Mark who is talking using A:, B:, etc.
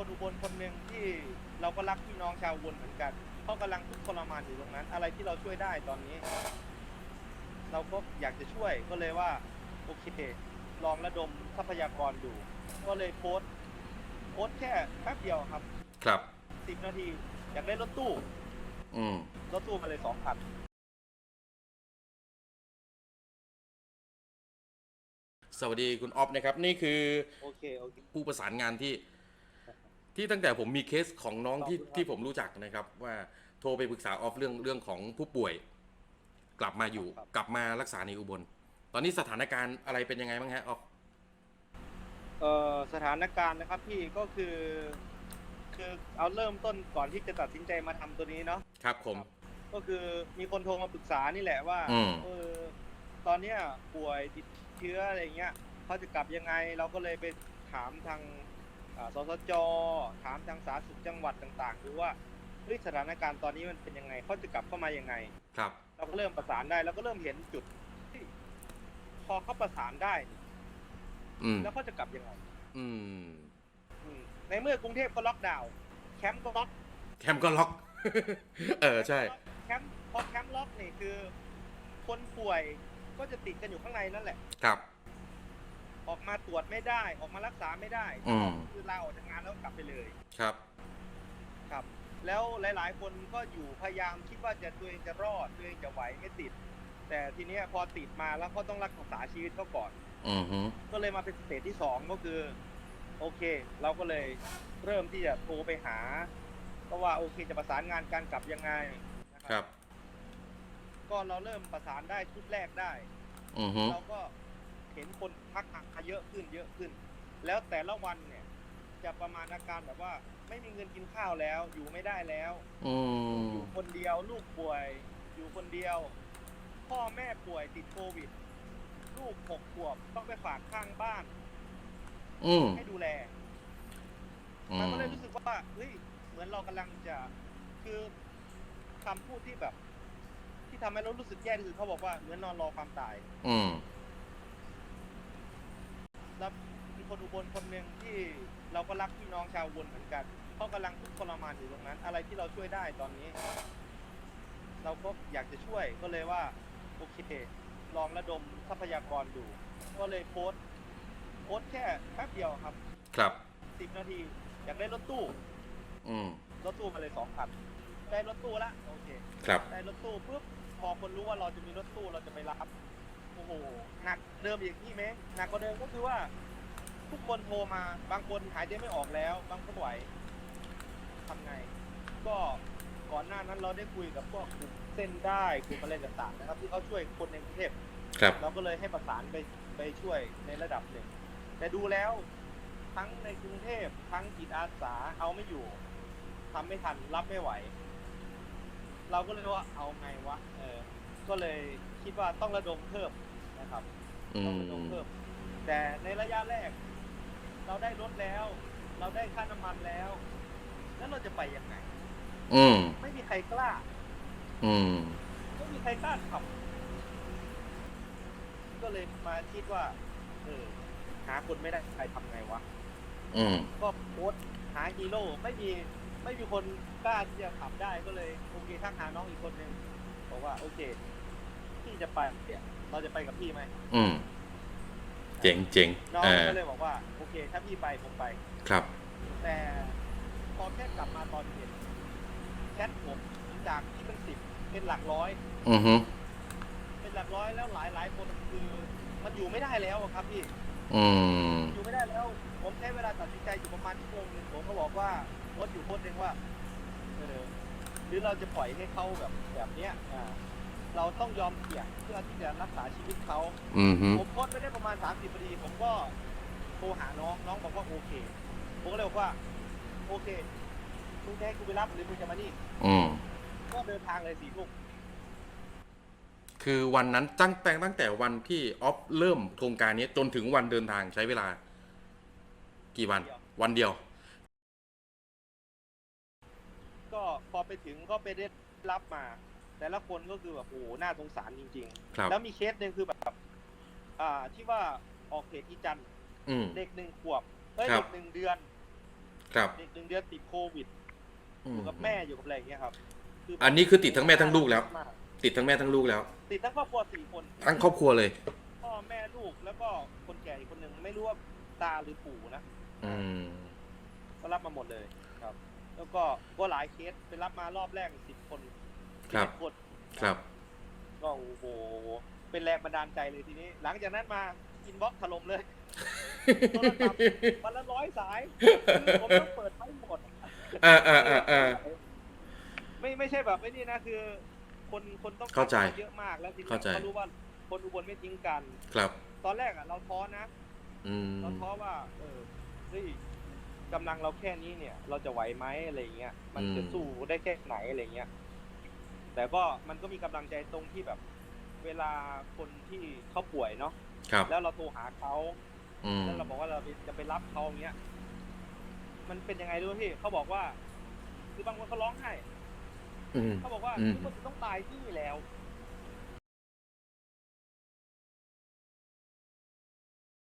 A: คนอุบลคนหนึ่งที่เราก็รักพี่น้องชาวอุบลเหมือนกันเขากำลังทุกข์ทรมานอยู่ตรงนั้น อะไรที่เราช่วยได้ตอนนี้ เราก็อยากจะช่วยก็เลยว่า โอเค ลองระดมทรัพยากรดู ก็เลยโพสต์โพสต์แค่แป๊บเดียวครับ
B: ครับ
A: สิบนาที อยากได้รถตู้
B: อืม
A: รถตู้มาเลยสองคัน
B: สวัสดีคุณออฟนะครับ นี่คือ
A: โอเคโอเค
B: ผู้ประสานงานที่ ที่ตั้งแต่ผมมีเคสของน้องที่
A: ขอบคุณครับ
B: ที่ผมรู้จักนะครับ ว่าโทรไปปรึกษาออฟเรื่องเรื่องของผู้ป่วย กลับมาอยู่กลับมารักษาในอุบล ตอนนี้สถานการณ์อะไรเป็นยังไงบ้างฮะออฟ
A: เอ่อสถานการณ์นะครับพี่ก็คือ คือเอาเริ่มต้นก่อนที่จะตัดสินใจมาทำตัวนี้เนาะ
B: ครับผม
A: ก็คือมีคนโทรมาปรึกษานี่แหละว่า
B: อืม
A: เออตอนเนี้ยป่วยติดเชื้ออะไรเงี้ยเขาจะกลับยังไงเราก็เลยไปถามทาง อ่าสสจถามทางสาธารณสุขจังหวัดต่างๆดูว่าเฮ้ยสถานการณ์ตอนนี้มันเป็นยังไงเขาจะกลับเข้ามายังไง
B: ครับ
A: เราก็เริ่มประสานได้แล้วก็เริ่มเห็นจุดที่พอเขาประสานได้
B: อืม
A: แล้วเขาจะกลับยังไง
B: อืม
A: อืมในเมื่อกรุงเทพก็ล็อกดาวน์แคมป์ก็ล็อก
B: แคมป์ก็ล็อก เออ ใช่
A: แคมป์พอแคมป์ล็อกนี่คือ คนป่วยก็จะติดกันอยู่ข้างในนั่นแหละ
B: ครับ
A: ออกมาตรวจไม่ได้ออกมารักษาไม่ได้
B: อืม
A: คือลาออกจากงานแล้วกลับไปเลย
B: ครับ
A: ครับ แล้วหลาย ๆ คนก็อยู่พยายามคิดว่าจะตัวเองจะรอดตัวเองจะไหวไม่ติด แต่ทีเนี้ยพอติดมาแล้วก็ต้องรักษาชีวิตเขาก่อน
B: อืมฮึ
A: ก็เลยมาเป็นสเตจที่สองก็คือ โอเค เราก็เลยเริ่มที่จะโทรไปหาก็ว่าโอเคจะประสานงานการกลับยังไงนะค
B: ครับ
A: ก็เราเริ่มประสานได้ชุดแรกได้
B: อืมฮึ
A: เราก็เห็น คนพักหาเยอะขึ้นเยอะขึ้น แล้วแต่ละวันเนี่ย จะประมาณอาการแบบว่า ไม่มีเงินกินข้าวแล้ว อยู่ไม่ได้แล้ว
B: อืม
A: อยู่คนเดียวลูกป่วย อยู่คนเดียว พ่อแม่ป่วยติดโควิด ลูกหกขวบต้องไปฝากข้างบ้าน
B: อืม
A: ให้ดูแล
B: อื
A: มัน
B: ม
A: ก็เลยรู้สึกว่าเฮ้ยเหมือนเรากำลังจะคือคำพูดที่แบบ ที่ทำให้เรารู้สึกแย่ที่สุดเขาบอกว่าเหมือนนอนรอความตาย
B: อื ม
A: แล้วมีคนอุบลคนหนึ่งที่เราก็รักพี่น้องชาวอุบลเหมือนกันเขากำลังทุกข์ทรมานอยู่ตรงนั้น อะไรที่เราช่วยได้ตอนนี้ เราก็อยากจะช่วยก็เลยว่าโอเคลองระดมทรัพยากรดู ก็เลยโพสต์โพสต์แค่แป๊บเดียวครับ
B: ครับ
A: สิบนาที อยากได้รถตู้
B: อืม
A: รถตู้มาเลยสองคันได้รถตู้ละโอเค
B: ครับ
A: ได้รถตู้ปุ๊บพอคนรู้ว่าเราจะมีรถตู้เราจะไปรับโอ้โหหนัก เดิมอีกพี่เมฆหนักกว่าเดิมก็คือว่า ทุกคนโทรมาบางคนหายใจไม่ออกแล้ว บางคนไหวทำไง ก็ก่อนหน้านั้นเราได้คุยกับพวกกลุ่มเส้นได้กลุ่มอะไรต่างๆนะครับ ที่เขาช่วยคนในกรุงเทพ
B: ครับ
A: เราก็เลยให้ประสานไปไปช่วยในระดับหนึ่ง แต่ดูแล้วทั้งในกรุงเทพทั้งจิตอาสาเอาไม่อยู่ทำไม่ทันรับไม่ไหว เราก็เลยว่าเอาไงวะเออ ก็เลยคิดว่าต้องระดมเพิ่มนะครับ
B: อื
A: ต้อง
B: ม
A: ระดมเพิ่มแต่ในระยะแรก เราได้รถแล้ว เราได้ค่าน้ำมันแล้ว แล้วเราจะไปยังไง
B: อืม
A: ไม่มีใครกล้า
B: อืม
A: ไม่มีใครกล้าขับ ก็เลยมาคิดว่า เออ หาคนไม่ได้ใครทำไงวะ
B: อืม
A: ก็โพสต์หาฮีโร่ไม่มีไม่มีคนกล้าที่จะขับได้ก็เลยโอเคทักหาน้องอีกคนนึงบอกว่าโอเคพี่ จะไปเนี่ยเราจะไปกับพี่ไหม
B: อืม เจ๋งเจ๋ง
A: น้อง
B: เออ
A: ก็เลยบอกว่าโอเค ถ้าพี่ไปผมไป
B: ครับ
A: แต่พอแค่กลับมาตอนเย็นแชทผมจากที่เป็นสิบเป็นหลักร้อย
B: อือฮึ
A: เป็นหลักร้อยแล้วหลายหลายคนคือมันอยู่ไม่ได้แล้วอะครับพี่
B: อืม
A: อยู่ไม่ได้แล้ว ผมใช้เวลาตัดสินใจอยู่ประมาณชั่วโมงหนึงผมก็บอกว่าโพสต์อยู่โพสต์หนึ่งว่าเออหรือเราจะปล่อยให้เขาแบบแบบเนี้ยอ่า เราต้องยอมเสี่ยงเพื่อที่จะรักษาชีวิตเขา
B: อืมฮึ
A: ผมโพสต์ไปได้ประมาณสามสิบนาทีผมก็โทรหาน้องน้องบอกว่าโอเคผมก็เลยบอกว่า โอเคมึงจะให้กูไปรับหรือมึงจะมานี่
B: อืม
A: ก็เดินทางเลยสี่ทุ่ม
B: คือวันนั้นตั้งแต่ตั้งแต่วันที่ออฟเริ่มโครงการนี้จนถึงวันเดินทางใช้เวลา กี่วัน วันเดียว
A: ก็พอไปถึงก็ไปได้รับมา แต่ละคนก็คือแบบโอ้โหน่าสงสารจริง
B: ครับ
A: ๆ แล้วมีเคสหนึ่งคือแบบอ่าที่ว่าออกเหตุอีจันทร์
B: อืม
A: เด็กหนึ่งขวบเอ้ย
B: ครับ
A: เด็กหนึ่งเดือน
B: ครับ
A: เด็กหนึ่งเดือนติดโควิดอยู่กับแม่อยู่กับอะไรอย่างเงี้ยครับคื
B: อันนี้คือติดทั้งแม่ทั้งลูกแล้ว
A: มาก
B: ติดทั้งแม่ทั้งลูกแล้ว
A: ติดทั้งครอบครัวสี่คน
B: ทั้งครอบครัวเลย
A: พ่อแม่ลูกแล้วก็คนแก่อีกคนหนึ่งไม่รู้ว่าตาหรือปู่นะ
B: อืม
A: ก็รับมาหมดเลยครับ แล้วก็ก็หลายเคสไปรับมารอบแรกสิบคน
B: ครับ
A: 11คน
B: ครับ
A: ก็โอ้โหเป็นแรงบันดาลใจเลยทีนี้ หลังจากนั้นมาอินบ็อกถล่มเลยโทรศัพท์วันละร้อยสายคือผมต้องเปิดไม่หมด
B: อ่าอ่าอ่าอ่า
A: ไม่ไม่ใช่แบบไม่นี่นะคือ คนคนต้อง
B: เข้าใจ
A: การเยอะมากแล้วทีนี้
B: เข้าใจ
A: เขารู้ว่าคนอุบลไม่ทิ้งกัน
B: ครับ
A: ตอนแรกอะเราท้อนะ
B: อืม
A: เราท้อว่า เออเฮ้ยกำลังเราแค่นี้เนี่ย เราจะไหวไหมอะไรเงี้ย มันจะสู้ได้แค่ไหนอะไรเงี้ย แต่ก็มันก็มีกำลังใจตรงที่แบบ เวลาคนที่เขาป่วยเนาะ
B: ครับ
A: แล้วเราโทรหาเขา
B: อืม
A: แล้วเราบอกว่าเราจะไปรับเขาอย่างเงี้ย มันเป็นยังไงรู้ไหมพี่เขาบอกว่า คือบางคนเขาร้องไห้
B: อืม
A: เขาบอกว่า
B: อืม
A: ทุกคนต้องตายที่นี่แล้ว